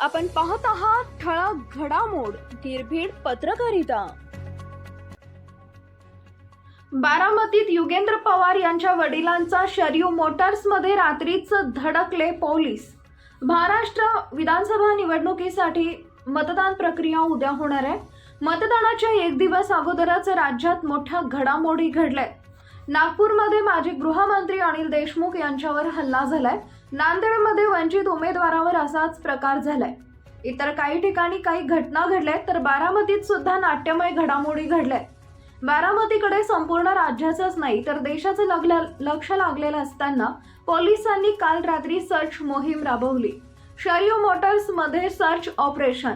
आपण पाहत आहात ठळक घडामोड निर्भीड पत्रकारिता. बारामतीत युगेंद्र पवार यांच्या वडिलांचा शरीव मोटार्समध्ये रात्रीच धडकले पोलीस. महाराष्ट्र विधानसभा निवडणुकीसाठी मतदान प्रक्रिया उद्या होणार आहे. मतदानाच्या एक दिवस अगोदरच राज्यात मोठ्या घडामोडी घडल्या नागपूरमध्ये माजी गृहमंत्री अनिल देशमुख यांच्यावर हल्ला झालाय. नांदेडमध्ये वंचित उमेदवारावर असाच प्रकार झालाय. इतर काही ठिकाणी काही घटना घडल्या तर बारामतीत सुद्धा नाट्यमय घडामोडी घडल्या बारामतीकडे संपूर्ण राज्याचंच नाही तर देशाचं लगल्या लक्ष लागलेलं असताना पोलिसांनी काल रात्री सर्च मोहीम राबवली. शरीव मोटर्समध्ये सर्च ऑपरेशन.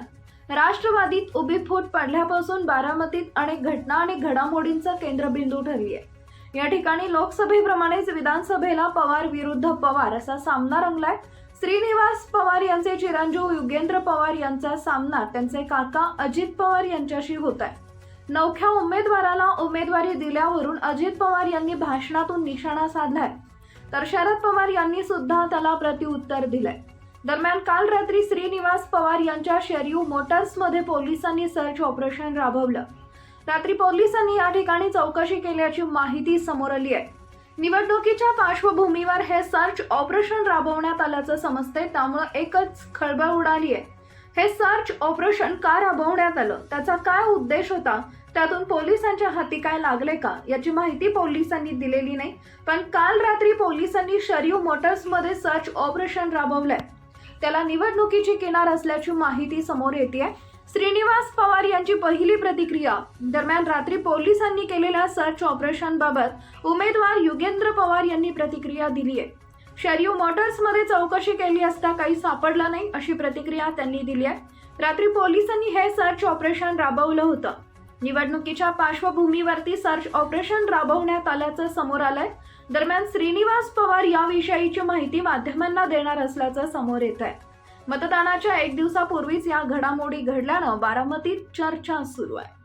राष्ट्रवादीत उभी फूट पडल्यापासून बारामतीत अनेक घटना आणि घडामोडींचा केंद्रबिंदू ठरली आहे या ठिकाणी लोकसभेप्रमाणेच विधानसभेला पवार विरुद्ध पवार असा सामना रंगलाय. श्रीनिवास पवार यांचे चिरंजीव युगेंद्र पवार यांचा सामना त्यांचे काका अजित पवार यांच्याशी होत आहे नवख्या उमेदवाराला उमेदवारी दिल्यावरून अजित पवार यांनी भाषणातून निशाणा साधलाय. तर शरद पवार यांनी सुद्धा त्याला प्रत्युत्तर दिलंय. दरम्यान काल रात्री श्रीनिवास पवार यांच्या शेरीव मोटर्समध्ये पोलिसांनी सर्च ऑपरेशन राबवलं. रात्री पोलिसांनी या ठिकाणी चौकशी केल्याची माहिती समोर आली आहे. निवडणुकीच्या पार्श्वभूमीवर हे सर्च ऑपरेशन राबवण्यात आल्याचं समजते त्यामुळे एकच खळबळ उडाली आहे. हे सर्च ऑपरेशन का राबवण्यात आलं? त्याचा काय उद्देश होता? त्यातून पोलिसांच्या हाती काय लागले का? याची माहिती पोलिसांनी दिलेली नाही. पण काल रात्री पोलिसांनी शरीव मोटर्समध्ये सर्च ऑपरेशन राबवलंय. त्याला निवडणुकीची किनार असल्याची माहिती समोर येते श्रीनिवास पवार यांची पहिली प्रतिक्रिया. दरम्यान रात्री पोलिसांनी केलेल्या सर्च ऑपरेशन बाबत उमेदवार युगेंद्र पवार यांनी प्रतिक्रिया दिली आहे शरीव मोटर्समध्ये चौकशी केली असता काही सापडलं नाही अशी प्रतिक्रिया त्यांनी दिली आहे रात्री पोलिसांनी हे सर्च ऑपरेशन राबवलं होतं. निवडणुकीच्या पार्श्वभूमीवरती सर्च ऑपरेशन राबवण्यात आल्याचं समोर आलंय. दरम्यान श्रीनिवास पवार याविषयीची माहिती माध्यमांना देणार असल्याचं समोर येत आहे मतदानाच्या एक दिवसापूर्वीच या घडामोडी घडल्यानं बारामतीत चर्चा सुरू आहे.